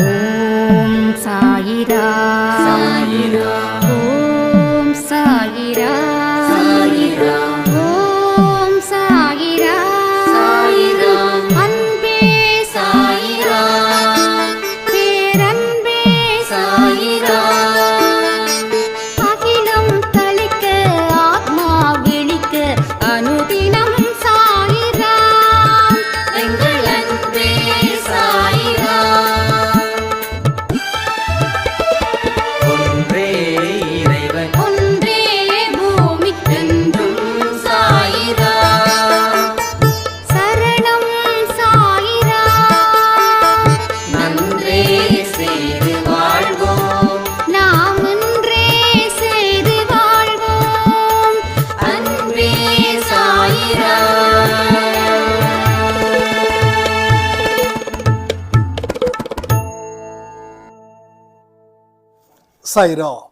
ஓம் சாயிரா சாயிரா ஓம் சாய்ரா.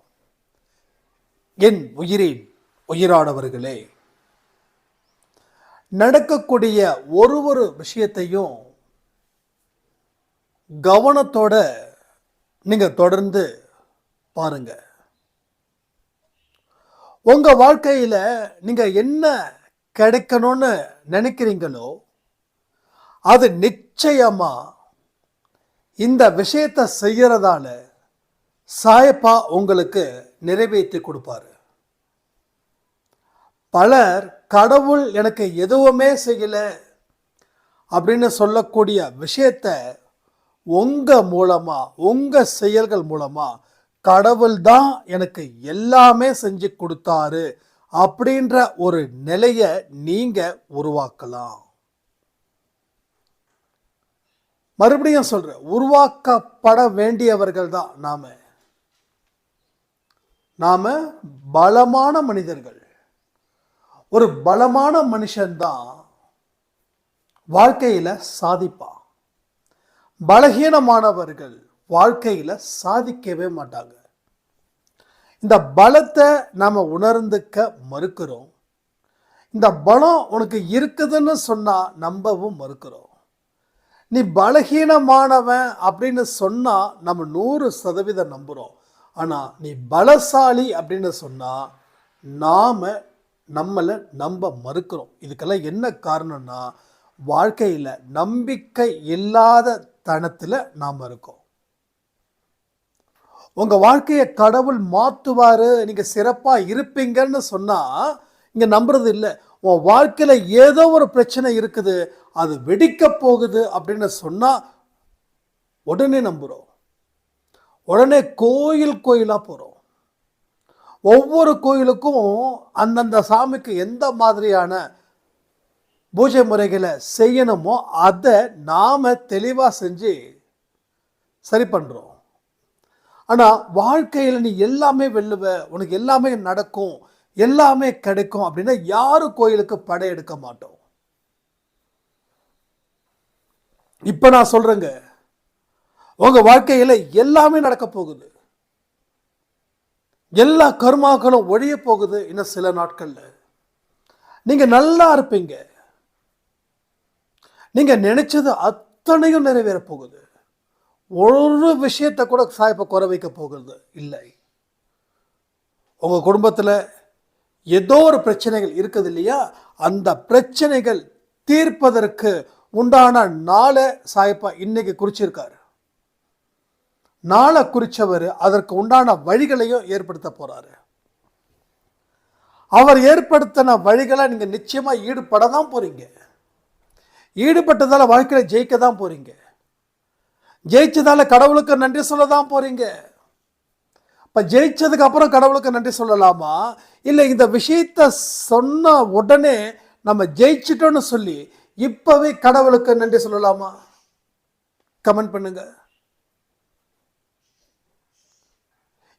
என் உயிரின் உயிரானவர்களே நடக்கக்கூடிய ஒரு ஒரு விஷயத்தையும் கவனத்தோட நீங்க தொடர்ந்து பாருங்க. உங்க வாழ்க்கையில நீங்க என்ன கிடைக்கணும்னு நினைக்கிறீங்களோ அது நிச்சயமா இந்த விஷயத்தை செய்யறதால சாயப்பா உங்களுக்கு நிறைவேற்றி கொடுப்பாரு. பலர் கடவுள் எனக்கு எதுவுமே செய்யலை அப்படின்னு சொல்லக்கூடிய விஷயத்த உங்கள் மூலமாக உங்கள் செயல்கள் மூலமாக கடவுள் தான் எனக்கு எல்லாமே செஞ்சு கொடுத்தாரு அப்படின்ற ஒரு நிலையை நீங்கள் உருவாக்கலாம். மறுபடியும் சொல்கிறேன் உருவாக்கப்பட வேண்டியவர்கள் தான் நாம். நாம் பலமான மனிதர்கள். ஒரு பலமான மனுஷன்தான் வாழ்க்கையில் சாதிப்பான். பலகீனமானவர்கள் வாழ்க்கையில் சாதிக்கவே மாட்டாங்க. இந்த பலத்தை நாம் உணர்ந்துக்க மறுக்கிறோம். இந்த பலம் உனக்கு இருக்குதுன்னு சொன்னால் நம்பவும் மறுக்கிறோம். நீ பலகீனமானவன் அப்படின்னு சொன்னால் நம்ம நூறு சதவீதம் நம்புகிறோம் ஆனால் நீ பலசாலி அப்படின்னு சொன்னால் நாம் நம்மளை நம்ப மறுக்கிறோம். இதுக்கெல்லாம் என்ன காரணம்னா வாழ்க்கையில் நம்பிக்கை இல்லாத தனத்தில் நாம் இருக்கோம். உங்கள் வாழ்க்கையை கடவுள் மாற்றுவார் நீங்கள் சிறப்பாக இருப்பீங்கன்னு சொன்னால் இங்கே நம்புறது இல்லை. உன் வாழ்க்கையில் ஏதோ ஒரு பிரச்சனை இருக்குது அது வெடிக்க போகுது அப்படின்னு சொன்னால் உடனே நம்புகிறோம் உடனே கோயில் கோயிலாக போகிறோம் ஒவ்வொரு கோயிலுக்கும் அந்தந்த சாமிக்கு எந்த மாதிரியான பூஜை முறைகளை செய்யணுமோ அதை நாம் தெளிவாக செஞ்சு சரி பண்ணுறோம் ஆனால் வாழ்க்கையில் நீ எல்லாமே வெல்லுவ உனக்கு எல்லாமே நடக்கும் எல்லாமே கிடைக்கும் அப்படின்னா யாரும் கோயிலுக்கு படையெடுக்க மாட்டோம்? இப்போ நான் சொல்கிறேங்க உங்கள் வாழ்க்கையில் எல்லாமே நடக்க போகுது. எல்லா கர்மாக்களும் ஒழிய போகுது இன்னும் சில நாட்களில். நீங்கள் நல்லா இருப்பீங்க. நீங்கள் நினைச்சது அத்தனையும் நிறைவேற போகுது. ஒரு விஷயத்தை கூட சாய்ப்பை குறை வைக்க போகிறது இல்லை. உங்கள் குடும்பத்தில் ஏதோ ஒரு பிரச்சனைகள் இருக்குது இல்லையா? அந்த பிரச்சனைகள் தீர்ப்பதற்கு உண்டான நாளை சாய்ப்பா இன்னைக்கு குறிச்சிருக்காரு. நாளை குறித்தவர் அதற்கு உண்டான வழிகளையும் ஏற்படுத்த போகிறாரு அவர் ஏற்படுத்தின வழிகளை நீங்கள் நிச்சயமாக ஈடுபட தான் போகிறீங்க ஈடுபட்டதால் வாழ்க்கையில் ஜெயிக்க தான் போகிறீங்க ஜெயிச்சதால கடவுளுக்கு நன்றி சொல்ல தான் போகிறீங்க இப்போ ஜெயிச்சதுக்கு அப்புறம் கடவுளுக்கு நன்றி சொல்லலாமா? இல்லை இந்த விஷயத்த சொன்ன உடனே நம்ம ஜெயிச்சிட்டோன்னு சொல்லி இப்போவே கடவுளுக்கு நன்றி சொல்லலாமா? கமெண்ட் பண்ணுங்கள்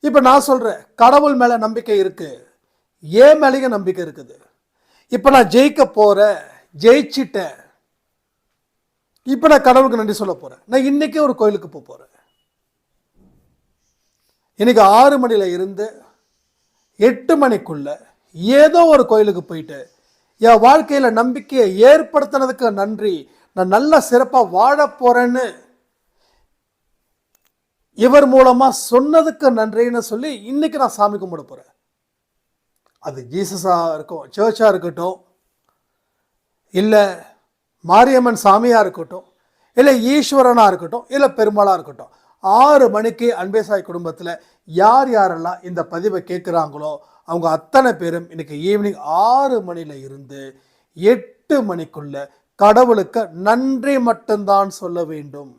இப்போ நான் சொல்கிறேன் கடவுள் மேலே நம்பிக்கை இருக்குது ஏன் மேலேயும் நம்பிக்கை இருக்குது. இப்போ நான் ஜெயிக்க போகிறேன் ஜெயிச்சிட்டேன். இப்போ நான் கடவுளுக்கு நன்றி சொல்ல போகிறேன் நான் இன்றைக்கே ஒரு கோயிலுக்கு போக போகிறேன் இன்றைக்கி ஆறு மணியில் இருந்து எட்டு மணிக்குள்ளே ஏதோ ஒரு கோயிலுக்கு போயிட்டு என் வாழ்க்கையில் நம்பிக்கையை ஏற்படுத்தினதுக்கு நன்றி. நான் நல்லா சிறப்பாக வாழ போகிறேன்னு இவர் மூலமாக சொன்னதுக்கு நன்றின்னு சொல்லி இன்னைக்கு நான் சாமி கும்பிட போகிறேன் அது ஜீசஸாக இருக்கும் சர்ச்சாக இருக்கட்டும் இல்லை மாரியம்மன் சாமியாக இருக்கட்டும் இல்லை ஈஸ்வரனாக இருக்கட்டும் இல்லை பெருமாளாக இருக்கட்டும் ஆறு மணிக்கு அன்பேசாய் குடும்பத்தில் யார் யாரெல்லாம் இந்த பதிவை கேட்குறாங்களோ அவங்க அத்தனை பேரும் இன்றைக்கி ஈவினிங் ஆறு மணியில் இருந்து எட்டு மணிக்குள்ள கடவுளுக்கு நன்றி மட்டும்தான் சொல்ல வேண்டும்.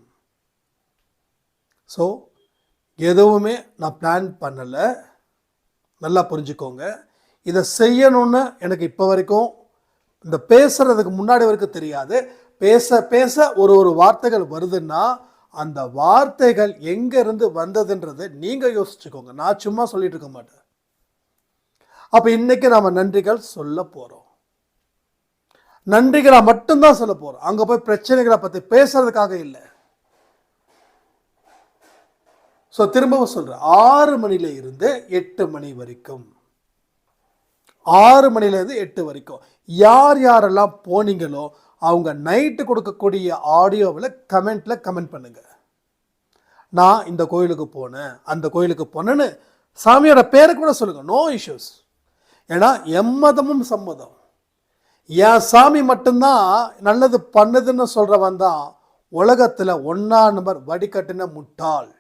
ஸோ எதுவுமே நான் பிளான் பண்ணலை. நல்லா புரிஞ்சுக்கோங்க. இதை செய்யணும்னு எனக்கு இப்போ வரைக்கும் இந்த பேசுகிறதுக்கு முன்னாடி வரைக்கும் தெரியாது. பேச பேச ஒரு ஒரு வார்த்தைகள் வருதுன்னா அந்த வார்த்தைகள் எங்கேருந்து வந்ததுன்றதை நீங்கள் யோசிச்சுக்கோங்க. நான் சும்மா சொல்லிட்டு இருக்க மாட்டேன். அப்போ இன்றைக்கி நாம் நன்றிகள் சொல்ல போகிறோம் நன்றிகளை மட்டும்தான் சொல்ல போகிறோம் அங்கே போய் பிரச்சனைகளை பற்றி பேசுறதுக்காக இல்லை. ஸோ திரும்பவும் சொல்கிறேன் ஆறு மணில இருந்து எட்டு மணி வரைக்கும். ஆறு மணிலேருந்து எட்டு வரைக்கும். யார் யாரெல்லாம் போனீங்களோ அவங்க நைட்டு கொடுக்கக்கூடிய ஆடியோவில் கமெண்ட்டில் கமெண்ட் பண்ணுங்கள் நான் இந்த கோயிலுக்கு போனேன் அந்த கோயிலுக்கு போனேன்னு சாமியோட பேரை கூட சொல்லுங்கள் நோ இஷ்யூஸ் ஏன்னா எம்மதமும் சம்மதம். என் சாமி மட்டும்தான் நல்லது பண்ணுதுன்னு சொல்கிறவன் தான் உலகத்தில் ஒன்றா நம்பர் வடிகட்டின முட்டாள்.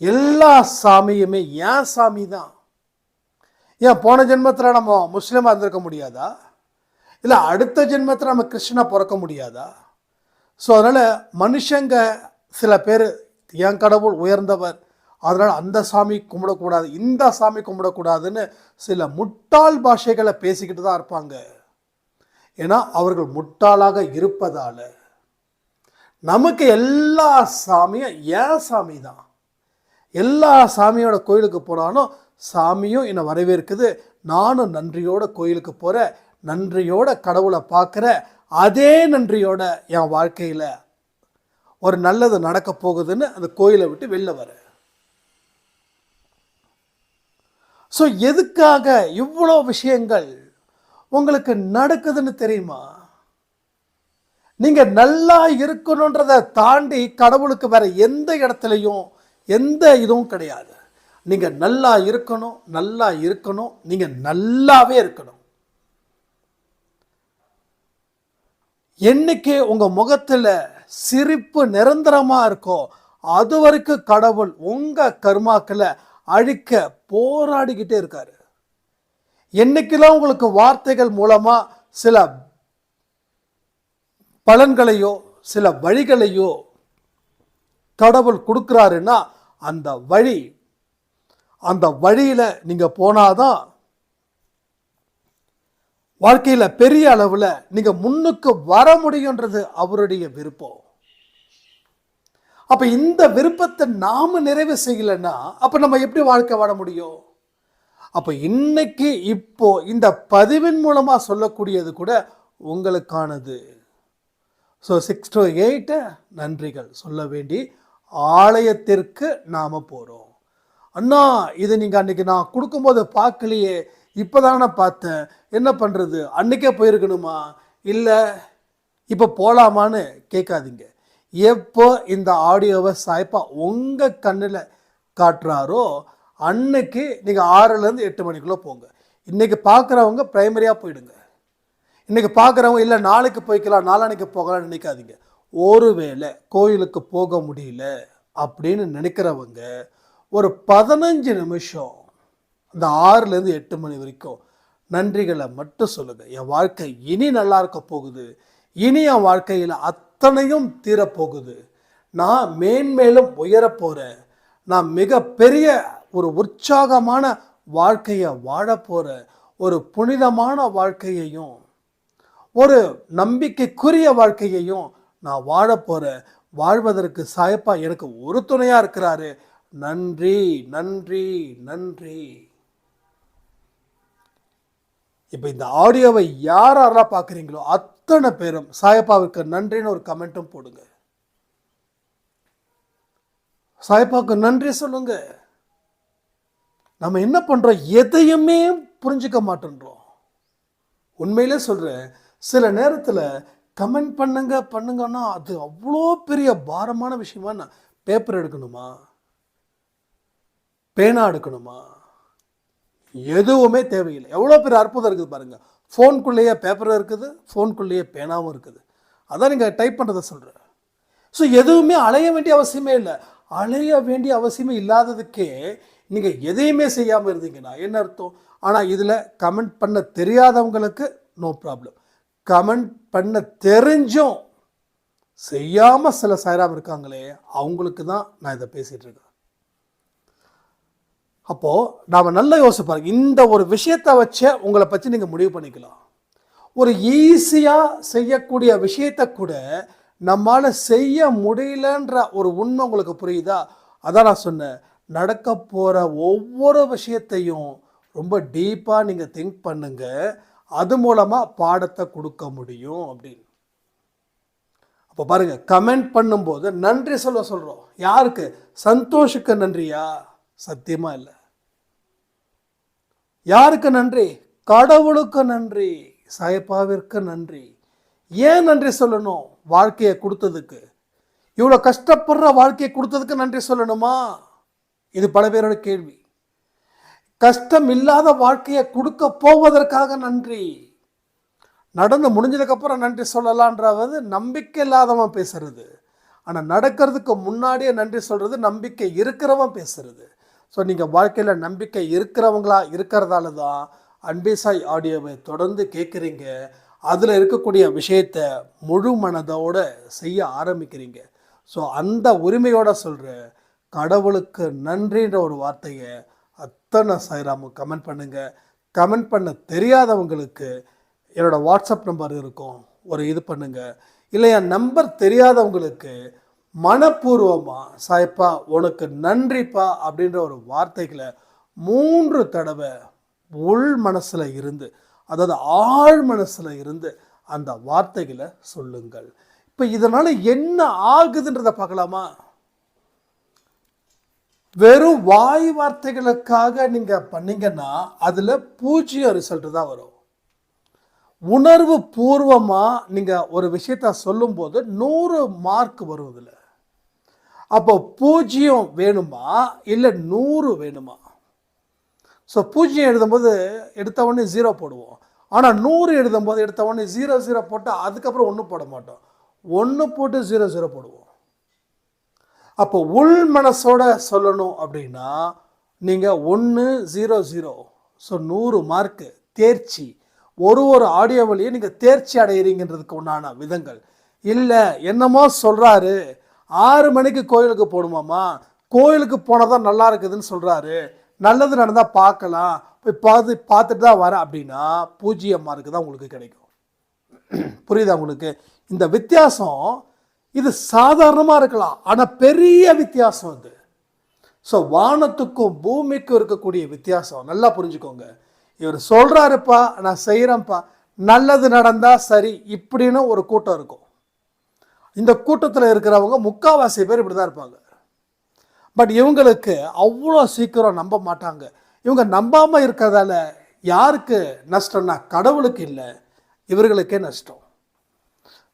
எல்லா சாமியுமே ஏன் சாமி தான் ஏன் போன ஜென்மத்தில் நம்ம முஸ்லீமாக இருந்திருக்க முடியாதா? இல்லை அடுத்த ஜென்மத்தில் நம்ம கிறிஸ்டனாக பிறக்க முடியாதா? ஸோ அதனால் மனுஷங்க சில பேர் என் கடவுள் உயர்ந்தவர். அதனால் அந்த சாமி கும்பிடக்கூடாது இந்த சாமி கும்பிடக்கூடாதுன்னு சில முட்டாள் பாஷைகளை பேசிக்கிட்டு தான் இருப்பாங்க. ஏன்னா அவர்கள் முட்டாளாக இருப்பதால். நமக்கு எல்லா சாமியும் ஏன் சாமி தான் எல்லா சாமியோட கோயிலுக்கு போனாலும் சாமியும் என்னை வரவேற்குது. நானும் நன்றியோட கோயிலுக்கு போகிறேன் நன்றியோட கடவுளை பார்க்குற அதே நன்றியோட என் வாழ்க்கையில் ஒரு நல்லது நடக்க போகுதுன்னு அந்த கோயிலை விட்டு வெளில வர. ஸோ எதுக்காக இவ்வளோ விஷயங்கள் உங்களுக்கு நடக்குதுன்னு தெரியுமா? நீங்கள் நல்லா இருக்கணுன்றதை தாண்டி கடவுளுக்கு வேற எந்த இடத்துலையும் எந்த இதுவும் கிடையாது. நீங்கள் நல்லா இருக்கணும் நல்லா இருக்கணும் நீங்கள் நல்லாவே இருக்கணும். என்னைக்கு உங்கள் முகத்தில் சிரிப்பு நிரந்தரமா இருக்கோ அது வரைக்கும் கடவுள் உங்க கர்மாக்களை அழிக்க போராடிக்கிட்டே இருக்காரு. என்னைக்கெல்லாம் உங்களுக்கு வார்த்தைகள் மூலமா சில பலன்களையோ சில வழிகளையோ கடவுள் கொடுக்குறாருன்னா அந்த வழி அந்த வழியில் நீங்கள் போனாதான் வாழ்க்கையில் பெரிய அளவில் நீங்கள் முன்னுக்கு வர முடியுன்றது அவருடைய விருப்பம். அப்போ இந்த விருப்பத்தை நாம நிறைவு செய்யலைன்னா அப்போ நம்ம எப்படி வாழ்க்கை வாழ முடியும்? அப்போ இன்னைக்கு இப்போ இந்த பதிவின் மூலமாக சொல்லக்கூடியது கூட உங்களுக்கானது. ஸோ சிக்ஸ் டு எயிட்டு நன்றிகள். சொல்ல வேண்டி ஆலயத்திற்கு நாம் போகிறோம் அண்ணா இது நீங்கள் அன்றைக்கி நான் கொடுக்கும்போது பார்க்கலையே. இப்போ தானே பார்த்தேன். என்ன பண்ணுறது அன்றைக்கே போயிருக்கணுமா? இல்லை இப்போ போகலாமான்னு கேட்காதீங்க. எப்போ இந்த ஆடியோவை சாய்ப்பா உங்கள் கண்ணில் காட்டுறாரோ அன்னைக்கு நீங்கள் ஆறுலேருந்து எட்டு மணிக்குள்ளே போங்க. இன்றைக்கி பார்க்குறவங்க ப்ரைமரியாக போயிடுங்க. இன்றைக்கி பார்க்குறவங்க இல்லை நாளைக்கு போய்க்கலாம் நாளான்னைக்கு போகலாம்னு நினைக்காதீங்க. ஒருவேளை கோயிலுக்கு போக முடியல அப்படின்னு நினைக்கிறவங்க ஒரு பதினஞ்சு நிமிஷம் அந்த ஆறுலேருந்து எட்டு மணி வரைக்கும் நன்றிகளை மட்டும் சொல்லுங்கள் என் வாழ்க்கை இனி நல்லா இருக்க போகுது. இனி என் வாழ்க்கையில் அத்தனையும் தீரப்போகுது. நான் மேன்மேலும் உயரப் போகிறேன் நான் மிகப்பெரிய ஒரு உற்சாகமான வாழ்க்கையை வாழப்போகிற ஒரு புனிதமான வாழ்க்கையையும் ஒரு நம்பிக்கைக்குரிய வாழ்க்கையையும் நான் வாழப் போகிறேன் வாழ்வதற்கு சாயப்பா எனக்கு ஒரு துணையாக இருக்கிறாரு. நன்றி நன்றி நன்றி. இப்போ இந்த ஆடியோவை யார் யாரெல்லாம் பார்க்குறீங்களோ அத்தனை பேரும் சாயப்பாவுக்கு நன்றின்னு ஒரு கமெண்ட்டும் போடுங்க. சாயப்பாவுக்கு நன்றி சொல்லுங்க. நம்ம என்ன பண்ணுறோம் எதையுமே புரிஞ்சுக்க மாட்டேன்றோம். உண்மையிலே சொல்கிறேன் சில நேரத்தில் கமெண்ட் பண்ணுங்க பண்ணுங்கன்னா அது அவ்வளோ பெரிய பாரமான விஷயமா நான் பேப்பர் எடுக்கணுமா? பேனா எடுக்கணுமா? எதுவுமே தேவையில்லை. எவ்வளோ பெரிய அற்புதம் இருக்குது பாருங்கள் ஃபோனுக்குள்ளேயே பேப்பரும் இருக்குது ஃபோனுக்குள்ளேயே பேனாவும் இருக்குது. அதான் நீங்கள் டைப் பண்ணுறதை சொல்கிறேன் ஸோ எதுவுமே அலைய வேண்டிய அவசியமே இல்லை. அலைய வேண்டிய அவசியமே இல்லாததுக்கே நீங்கள் எதையுமே செய்யாமல் இருந்தீங்கன்னா என்ன அர்த்தம்? ஆனால் இதில் கமெண்ட் பண்ண தெரியாதவங்களுக்கு நோ ப்ராப்ளம் கமெண்ட் பண்ண தெரிஞ்சும் செய்யாமல் சில சாயராம் இருக்காங்களே அவங்களுக்கு தான் நான் இதை பேசிகிட்டு இருக்கேன். அப்போது நாம் நல்லா யோசிப்பாருங்க இந்த ஒரு விஷயத்தை வச்சே உங்களை பற்றி நீங்கள் முடிவு பண்ணிக்கலாம். ஒரு ஈஸியாக செய்யக்கூடிய விஷயத்தை கூட நம்மால் செய்ய முடியலன்ற ஒரு உண்மை உங்களுக்கு புரியுதா? அதான் நான் சொன்னேன். நடக்க போகிற ஒவ்வொரு விஷயத்தையும் ரொம்ப டீப்பாக நீங்கள் திங்க் பண்ணுங்கள் அது மூலமாக பாடத்தை கொடுக்க முடியும் அப்படின்னு. அப்போ பாருங்க கமெண்ட் பண்ணும்போது நன்றி சொல்ல சொல்கிறோம் யாருக்கு? சந்தோஷுக்கு நன்றியா? சத்தியமா இல்லை. யாருக்கு நன்றி? கடவுளுக்கு நன்றி சாயப்பாவிற்கு நன்றி. ஏன் நன்றி சொல்லணும் வாழ்க்கையை கொடுத்ததுக்கு? இவ்வளோ கஷ்டப்படுற வாழ்க்கையை கொடுத்ததுக்கு நன்றி சொல்லணுமா? இது பல பேரோட கேள்வி. கஷ்டம் இல்லாத வாழ்க்கையை கொடுக்க போவதற்காக நன்றி. நடந்து முடிஞ்சதுக்கப்புறம் நன்றி சொல்லலான்றாவது நம்பிக்கை இல்லாதவன் பேசுறது. ஆனால் நடக்கிறதுக்கு முன்னாடியே நன்றி சொல்கிறது நம்பிக்கை இருக்கிறவன் பேசுறது. ஸோ நீங்கள் வாழ்க்கையில் நம்பிக்கை இருக்கிறவங்களா இருக்கிறதால தான் அன்பிசாய் ஆடியோவை தொடர்ந்து கேட்குறீங்க. அதில் இருக்கக்கூடிய விஷயத்தை முழு மனதோட செய்ய ஆரம்பிக்கிறீங்க. ஸோ அந்த உரிமையோடு சொல்கிற கடவுளுக்கு நன்றின்ற ஒரு வார்த்தையை அத்தனை சாய்ராமும் கமெண்ட் பண்ணுங்கள் கமெண்ட் பண்ண தெரியாதவங்களுக்கு என்னோட வாட்ஸ்அப் நம்பர் இருக்கும். ஒரு இது பண்ணுங்க. இல்லை என் நம்பர் தெரியாதவங்களுக்கு மனப்பூர்வமாக சாய்ப்பா உனக்கு நன்றிப்பா அப்படின்ற ஒரு வார்த்தைகளை மூன்று தடவை உள் மனசில் இருந்து அதாவது ஆழ் மனசில் இருந்து அந்த வார்த்தைகளை சொல்லுங்கள். இப்போ இதனால் என்ன ஆகுதுன்றதை பார்க்கலாமா? வெறும் வாய் வார்த்தைகளுக்காக நீங்கள் பண்ணீங்கன்னா அதில் பூஜ்ஜியம் ரிசல்ட் தான் வரும். உணர்வு பூர்வமாக நீங்கள் ஒரு விஷயத்த சொல்லும்போது நூறு மார்க் வரும் இதில் அப்போ பூஜ்ஜியம் வேணுமா? இல்லை நூறு வேணுமா? ஸோ பூஜ்ஜியம் எழுதும்போது எடுத்த உடனே ஜீரோ போடுவோம். ஆனால் நூறு எழுதும்போது எடுத்த உடனே ஜீரோ ஜீரோ போட்டால் அதுக்கப்புறம் ஒன்றும் போட மாட்டோம். ஒன்று போட்டு ஜீரோ ஜீரோ போடுவோம். அப்போ உள் மனசோட சொல்லணும் அப்படின்னா நீங்கள் ஒன்று ஜீரோ ஜீரோ ஸோ நூறு மார்க்கு தேர்ச்சி. ஒரு ஒரு ஆடியோவிலையும் நீங்கள் தேர்ச்சி அடையிறீங்கன்றதுக்கு உண்டான விதங்கள். இல்லை என்னமோ சொல்கிறாரு ஆறு மணிக்கு கோயிலுக்கு போகணுமாம்மா? கோயிலுக்கு போனால் தான் நல்லா இருக்குதுன்னு சொல்கிறாரு நல்லது நடந்தால் பார்க்கலாம். போய் பார்த்து பார்த்துட்டு தான் வரேன் அப்படின்னா பூஜ்ஜியம் மார்க்கு தான் உங்களுக்கு கிடைக்கும். புரியுதா உங்களுக்கு? இந்த வித்தியாசம் இது சாதாரணமாக இருக்கலாம் ஆனால் பெரிய வித்தியாசம் அது. ஸோ வானத்துக்கும் பூமிக்கும் இருக்கக்கூடிய வித்தியாசம் நல்லா புரிஞ்சுக்கோங்க. இவர் சொல்கிறாருப்பா நான் செய்கிறேன்ப்பா நல்லது நடந்தால் சரி இப்படின்னு ஒரு கூட்டம் இருக்கும். இந்த கூட்டத்தில் இருக்கிறவங்க முக்காவாசி பேர் இப்படி தான் இருப்பாங்க. பட் இவங்களுக்கு அவ்வளோ சீக்கிரம் நம்ப மாட்டாங்க. இவங்க நம்பாமல் இருக்கிறதால யாருக்கு நஷ்டம்னா கடவுளுக்கு இல்லை இவர்களுக்கே நஷ்டம்.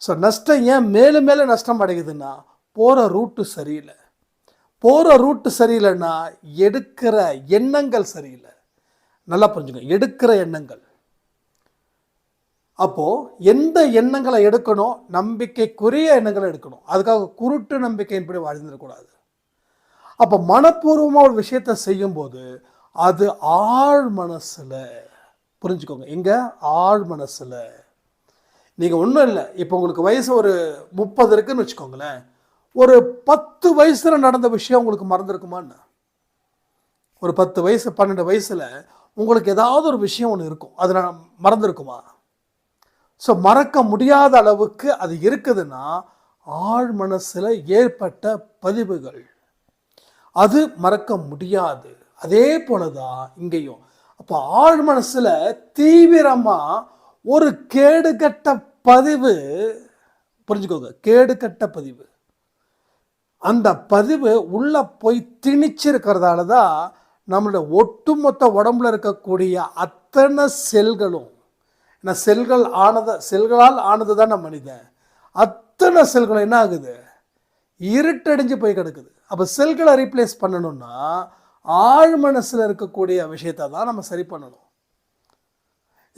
ஸோ நஷ்டம் ஏன் மேலும் மேலும் நஷ்டம் அடையுதுன்னா போகிற ரூட்டு சரியில்லை. போகிற ரூட்டு சரியில்லைன்னா எடுக்கிற எண்ணங்கள் சரியில்லை. நல்லா புரிஞ்சுங்க எடுக்கிற எண்ணங்கள். அப்போது எந்த எண்ணங்களை எடுக்கணும்? நம்பிக்கைக்குரிய எண்ணங்களை எடுக்கணும். அதுக்காக குருட்டு நம்பிக்கையின்படி வாழ்ந்துடக்கூடாது. அப்போ மனப்பூர்வமாக ஒரு விஷயத்தை செய்யும்போது அது ஆழ் மனசில் புரிஞ்சுக்கோங்க எங்கே? ஆழ் மனசில். நீங்கள் ஒன்றும் இல்லை. இப்போ உங்களுக்கு வயசு ஒரு முப்பது இருக்குன்னு வச்சுக்கோங்களேன். ஒரு பத்து வயசில் நடந்த விஷயம் உங்களுக்கு மறந்துருக்குமான்னு? ஒரு பத்து வயசு பன்னெண்டு வயசில் உங்களுக்கு ஏதாவது ஒரு விஷயம் ஒன்று இருக்கும். அது நான் மறந்துருக்குமா? ஸோ மறக்க முடியாத அளவுக்கு அது இருக்குதுன்னா ஆழ் மனசில் ஏற்பட்ட பதிவுகள். அது மறக்க முடியாது. அதே போல தான் இங்கேயும். அப்போ ஆழ் மனசில் தீவிரமாக ஒரு கேடுகட்ட பதிவு புரிஞ்சுக்கோங்க கேடுகட்ட பதிவு. அந்த பதிவு உள்ளே போய் திணிச்சிருக்கிறதால தான் நம்மளுடைய ஒட்டுமொத்த உடம்புல இருக்கக்கூடிய அத்தனை செல்களும் ஏன்னா செல்கள் ஆனதை செல்களால் ஆனது தான் நம்ம மனிதன். அத்தனை செல்களும் என்ன ஆகுது? இருட்டடிஞ்சு போய் கிடக்குது. அப்போ செல்களை ரீப்ளேஸ் பண்ணணும்னா ஆழ் மனசில் இருக்கக்கூடிய விஷயத்தை தான் நம்ம சரி பண்ணணும்.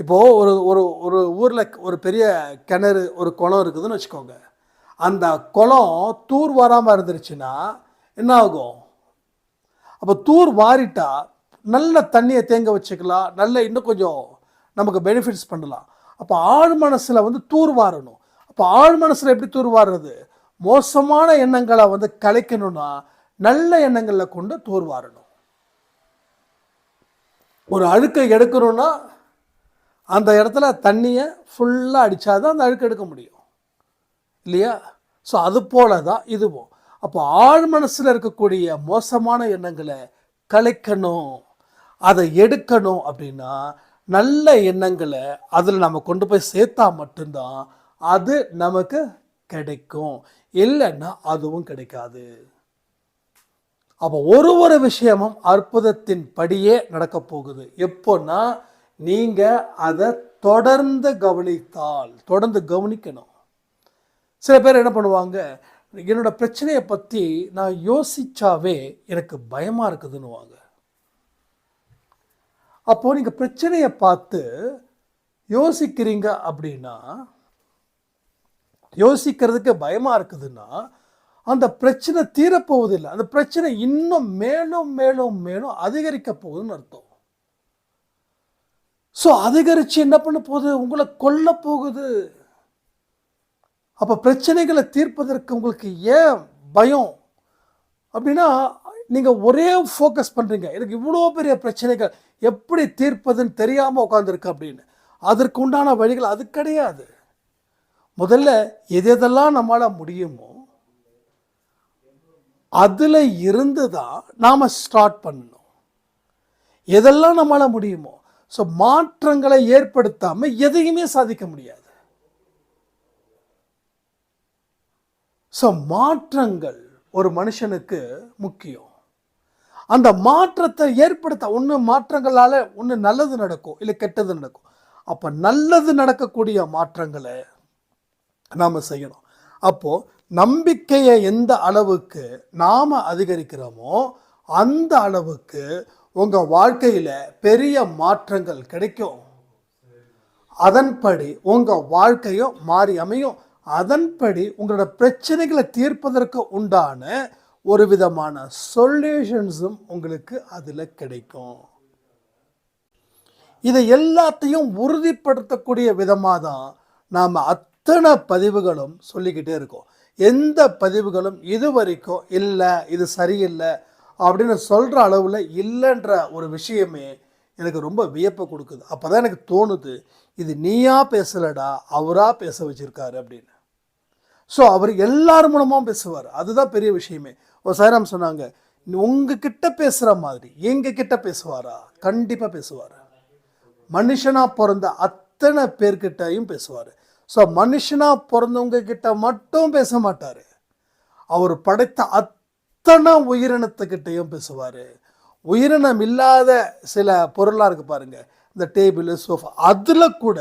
இப்போது ஒரு ஒரு ஒரு ஊரில் ஒரு பெரிய கிணறு ஒரு குளம் இருக்குதுன்னு வச்சுக்கோங்க. அந்த குளம் தூர் வாராமல் இருந்துருச்சுன்னா என்ன ஆகும்? அப்போ தூர் வாரிட்டா நல்ல தண்ணியை தேங்க வச்சுக்கலாம். நல்ல இன்னும் கொஞ்சம் நமக்கு பெனிஃபிட்ஸ் பண்ணலாம். அப்போ ஆழ் மனசில் வந்து தூர் வாரணும். அப்போ ஆழ் மனசில் எப்படி தூர் வாடுறது மோசமான எண்ணங்களை வந்து கலைக்கணும்னா நல்ல எண்ணங்களில் கொண்டு தூர் வாரணும். ஒரு அழுக்கை எடுக்கணும்னா அந்த இடத்துல தண்ணியை ஃபுல்லாக அடித்தாதான் அந்த அழுக்கு எடுக்க முடியும். இல்லையா? ஸோ அது போல தான் இதுவும். அப்போ ஆழ் மனசில் இருக்கக்கூடிய மோசமான எண்ணங்களை கலைக்கணும். அதை எடுக்கணும் அப்படின்னா நல்ல எண்ணங்களை அதில் நம்ம கொண்டு போய் சேர்த்தா மட்டும்தான் அது நமக்கு கிடைக்கும். இல்லைன்னா அதுவும் கிடைக்காது. அப்போ ஒரு ஒரு விஷயமும் அற்புதத்தின் படியே நடக்க போகுது. எப்போன்னா நீங்கள் அதை தொடர்ந்து கவனித்தால் தொடர்ந்து கவனிக்கணும். சில பேர் என்ன பண்ணுவாங்க என்னோடய பிரச்சனையை பற்றி நான் யோசித்தாவே எனக்கு பயமாக இருக்குதுன்னுவாங்க. அப்போது நீங்கள் பிரச்சனையை பார்த்து யோசிக்கிறீங்க அப்படின்னா யோசிக்கிறதுக்கு பயமாக இருக்குதுன்னா அந்த பிரச்சனை தீரப்போவதில்லை. அந்த பிரச்சனை இன்னும் மேலும் மேலும் மேலும் அதிகரிக்க போகுதுன்னு அர்த்தம். ஸோ அதிகரித்து என்ன பண்ண போகுது உங்களை கொல்ல போகுது. அப்போ பிரச்சனைகளை தீர்ப்பதற்கு உங்களுக்கு ஏன் பயம்? அப்படின்னா நீங்கள் ஒரே ஃபோக்கஸ் பண்ணுறீங்க எனக்கு இவ்வளோ பெரிய பிரச்சனைகள் எப்படி தீர்ப்பதுன்னு தெரியாமல் உட்காந்துருக்கு அப்படின்னு. அதற்கு உண்டான வழிகள் அது கிடையாது. முதல்ல எது எதெல்லாம் நம்மளால் முடியுமோ அதில் இருந்து தான் நாம் ஸ்டார்ட் பண்ணணும். எதெல்லாம் நம்மளால் முடியுமோ ஸோ மாற்றங்களை ஏற்படுத்தாமல் எதையுமே சாதிக்க முடியாது. ஸோ மாற்றங்கள் ஒரு மனுஷனுக்கு முக்கியம். அந்த மாற்றத்தை ஏற்படுத்த ஒன்று மாற்றங்களால் ஒன்று நல்லது நடக்கும் இல்லை கெட்டது நடக்கும். அப்போ நல்லது நடக்கக்கூடிய மாற்றங்களை நாம் செய்யணும். அப்போது நம்பிக்கையை எந்த அளவுக்கு நாம் அதிகரிக்கிறோமோ அந்த அளவுக்கு உங்கள் வாழ்க்கையில் பெரிய மாற்றங்கள் கிடைக்கும். அதன்படி உங்கள் வாழ்க்கையும் மாறி அமையும். அதன்படி உங்களோட பிரச்சனைகளை தீர்ப்பதற்கு உண்டான ஒரு விதமான சொல்யூஷன்ஸும் உங்களுக்கு அதில் கிடைக்கும். இதை எல்லாத்தையும் உறுதிப்படுத்தக்கூடிய விதமாக தான் நாம் அத்தனை பதிவுகளும் சொல்லிக்கிட்டே இருக்கோம். எந்த பதிவுகளும் இது வரைக்கும் இல்லை இது சரியில்லை அப்படின்னு சொல்கிற அளவில் இல்லைன்ற ஒரு விஷயமே எனக்கு ரொம்ப வியப்பை கொடுக்குது. அப்போ தான் எனக்கு தோணுது இது நீயா பேசலடா அவராக பேச வச்சிருக்காரு அப்படின்னு. ஸோ அவர் எல்லார் மூலமாகவும் பேசுவார். அதுதான் பெரிய விஷயமே. ஒரு சாய்ராம் சொன்னாங்க உங்ககிட்ட பேசுகிற மாதிரி எங்கள் கிட்ட பேசுவாரா? கண்டிப்பாக பேசுவார். மனுஷனாக பிறந்த அத்தனை பேர்கிட்டையும் பேசுவார். ஸோ மனுஷனாக பிறந்தவங்க கிட்ட மட்டும் பேச மாட்டார். அவர் படைத்த அத்தனை உயிரினத்துக்கிட்டேயும் பேசுவார்? உயிரினம் இல்லாத சில பொருளாக இருக்குது பாருங்கள் இந்த டேபிள் சோஃபா அதில் கூட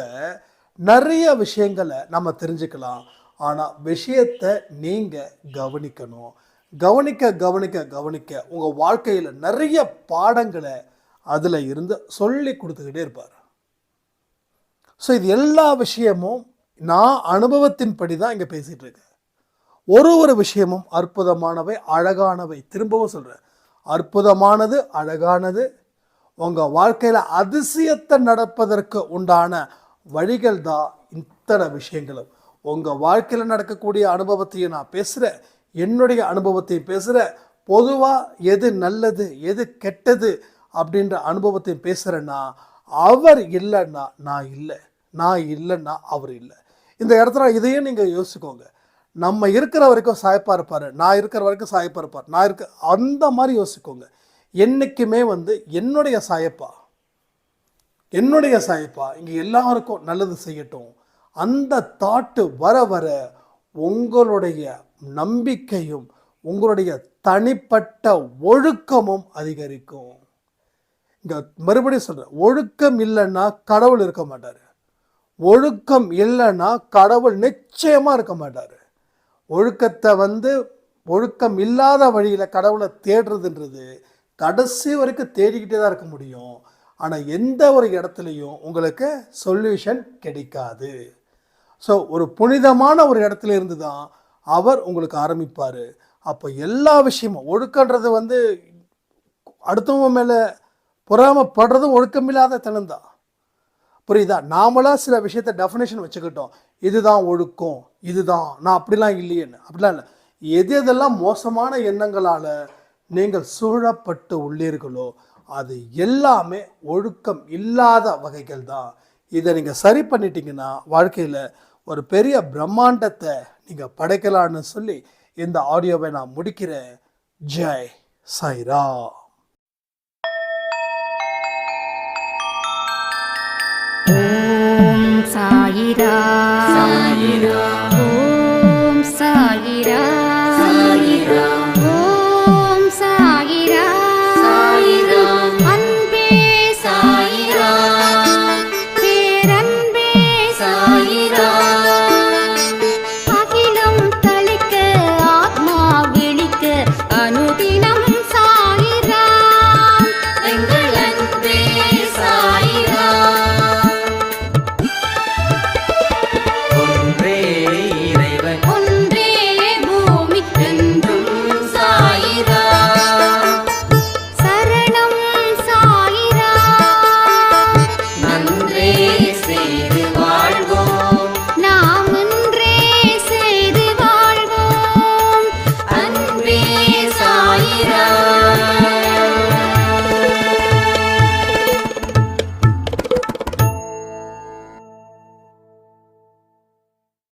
நிறைய விஷயங்களை நம்ம தெரிஞ்சுக்கலாம். ஆனால் விஷயத்தை நீங்கள் கவனிக்கணும். கவனிக்க கவனிக்க கவனிக்க உங்கள் வாழ்க்கையில் நிறைய பாடங்களை அதில் இருந்து சொல்லி கொடுத்துக்கிட்டே இருப்பார். ஸோ இது எல்லா விஷயமும் நான் அனுபவத்தின்படி தான் இங்கே பேசிகிட்டு இருக்கேன். ஒரு ஒரு விஷயமும் அற்புதமானவை அழகானவை. திரும்பவும் சொல்கிறேன் அற்புதமானது அழகானது உங்கள் வாழ்க்கையில் அதிசயத்தை நடப்பதற்கு உண்டான வழிகள் தான் இத்தனை விஷயங்களும். உங்கள் வாழ்க்கையில் நடக்கக்கூடிய அனுபவத்தையும் நான் பேசுகிறேன் என்னுடைய அனுபவத்தையும் பேசுகிறேன் பொதுவாக எது நல்லது எது கெட்டது அப்படின்ற அனுபவத்தையும் பேசுகிறேன்னா அவர் இல்லைன்னா நான் இல்லை. நான் இல்லைன்னா அவர் இல்லை. இந்த இடத்துல இதையும் நீங்கள் யோசிக்கோங்க நம்ம இருக்கிற வரைக்கும் சாய்ப்பாக இருப்பார். நான் இருக்கிற வரைக்கும் சாய்ப்பாக இருப்பார். நான் இருக்க அந்த மாதிரி யோசிக்கோங்க. என்றைக்குமே வந்து என்னுடைய சாயப்பா என்னுடைய சாயப்பா இங்கே எல்லாருக்கும் நல்லது செய்யட்டும். அந்த தாட்டு வர வர உங்களுடைய நம்பிக்கையும் உங்களுடைய தனிப்பட்ட ஒழுக்கமும் அதிகரிக்கும். இங்கே மறுபடியும் சொல்கிறேன் ஒழுக்கம் இல்லைன்னா கடவுள் இருக்க மாட்டார். ஒழுக்கம் இல்லைன்னா கடவுள் நிச்சயமாக இருக்க மாட்டார். ஒழுக்கத்தை வந்து ஒழுக்கம் இல்லாத வழியில் கடவுளை தேடுறதுன்றது கடைசி வரைக்கும் தேடிக்கிட்டே தான் இருக்க முடியும். ஆனால் எந்த ஒரு இடத்துலையும் உங்களுக்கு சொல்யூஷன் கிடைக்காது. ஸோ ஒரு புனிதமான ஒரு இடத்துல இருந்து தான் அவர் உங்களுக்கு ஆரம்பிப்பார். அப்போ எல்லா விஷயமும் ஒழுக்கன்றது வந்து அடுத்தவங்க மேலே பொறாமப்படுறதும் ஒழுக்கமில்லாத தனம்தான் புரியுதா? நாமளா சில விஷயத்த டெஃபினேஷன் வச்சுக்கிட்டோம். இதுதான் ஒழுக்கம். இதுதான் நான் அப்படிலாம் இல்லையேன்னு. அப்படிலாம் இல்லை. எது எதெல்லாம் மோசமான எண்ணங்களால் நீங்கள் சூழப்பட்டு உள்ளீர்களோ அது எல்லாமே ஒழுக்கம் இல்லாத வகைகள் தான். இதை நீங்கள் சரி பண்ணிட்டீங்கன்னா வாழ்க்கையில் ஒரு பெரிய பிரம்மாண்டத்தை நீங்கள் படைக்கலான்னு சொல்லி இந்த ஆடியோவை நான் முடிக்கிறேன். ஜெய் சாய்ரா ஓம் சாயிரா சாயிரா